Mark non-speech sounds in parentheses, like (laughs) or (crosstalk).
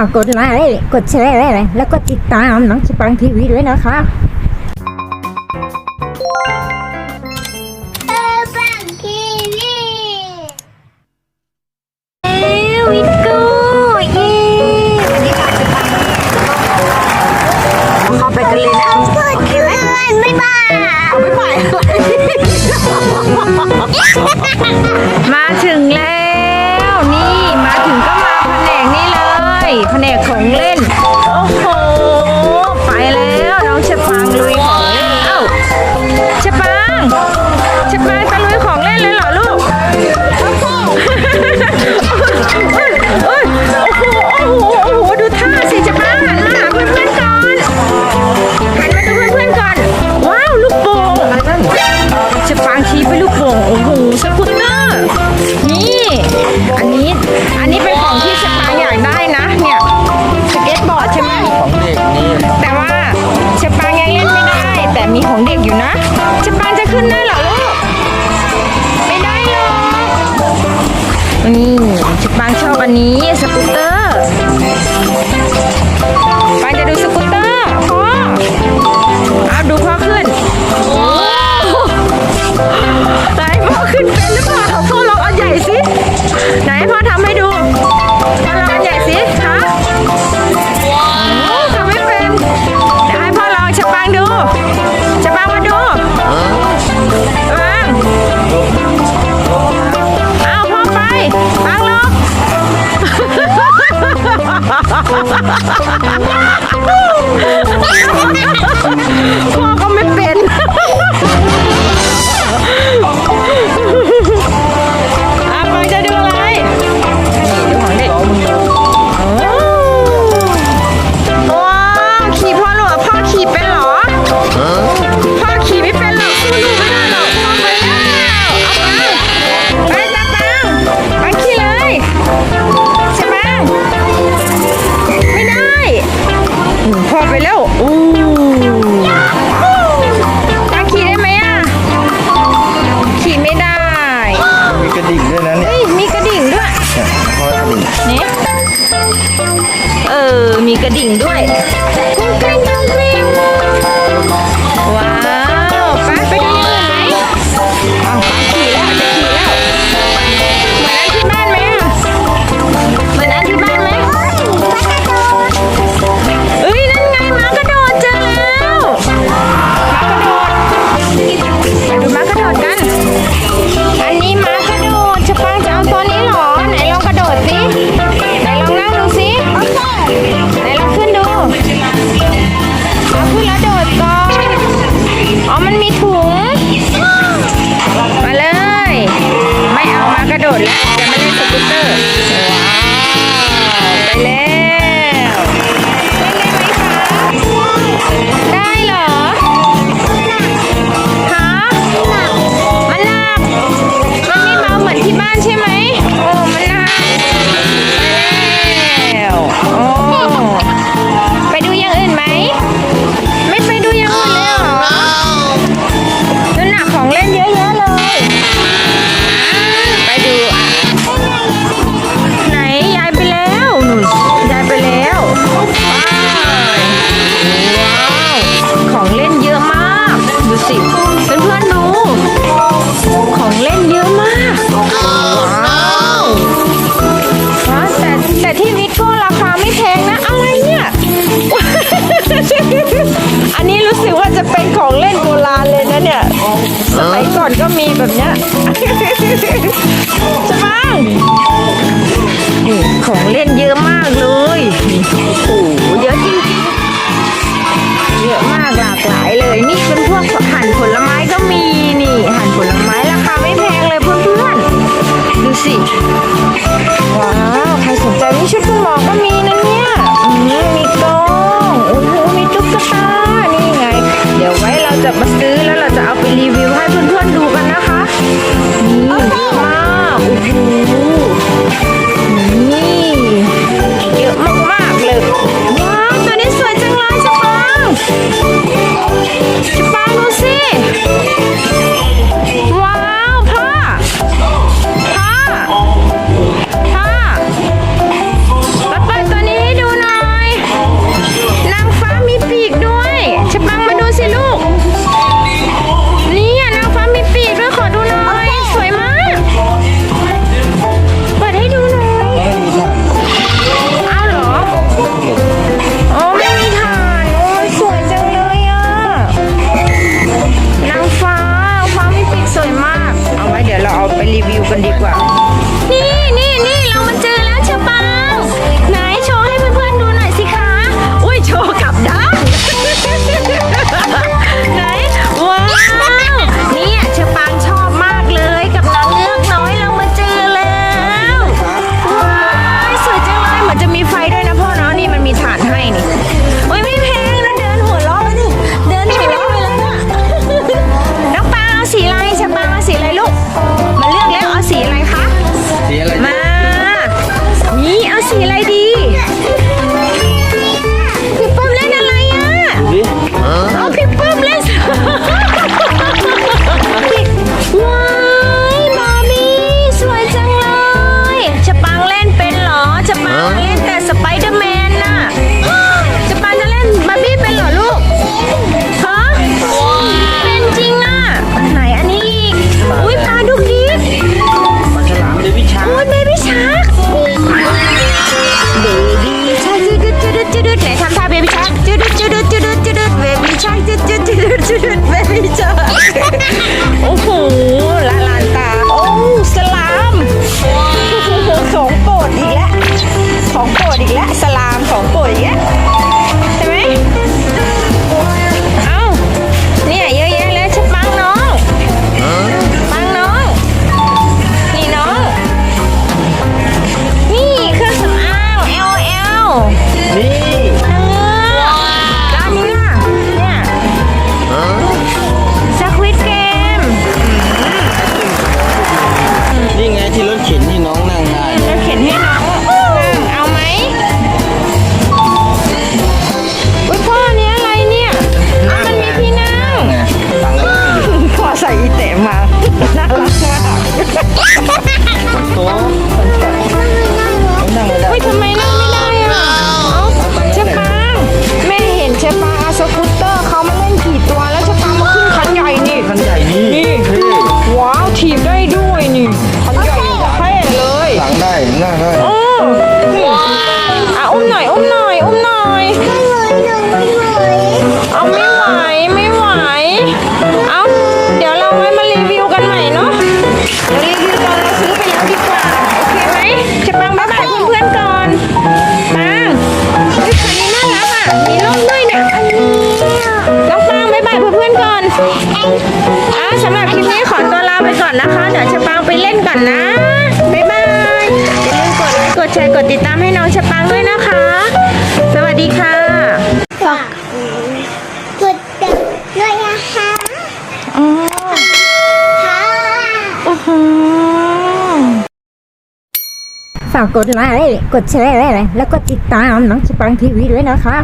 ากดไลค์กดแชร์แล้วก็ติดตามน้องชิปังทีวีด้วยนะคะมาถึงแล้ว นี่ มาถึงก็มาแผนกนี้เลย แผนกของเล่น โอ้โห ไปแล้ว ขึ้นได้เหรอลูก ไม่ได้หรอกนี่บางชอบอันนี้สปู Ha ha ha ha! มีกระดิ่งด้วยกุ้งกิ้งิดก่อน อ๋อ มันมีถุง มาเลย ไม่เอามากระโดดแล้วจะไม่เล่นสกูตเตอร์ไปแล้ว ได้เหรอ Sebab (laughs) Ha ha ha! ก่อนอ่าสำหรับคลิปนี้ขอตัวลาไปก่อนนะคะ เดี๋ยวจะปังไปเล่นก่อนนะ บ๊ายบาย อย่าลืมกดไลค์กดแชร์กดติดตามให้น้องชะปังด้วยนะคะ สวัสดีค่ะ ฝากกดติดด้วยนะคะอ๋อ ค่ะโอ้โหฝากกดไลค์ กดแชร์ แล้วก็ติดตามน้องสปังทีวีด้วยนะคะ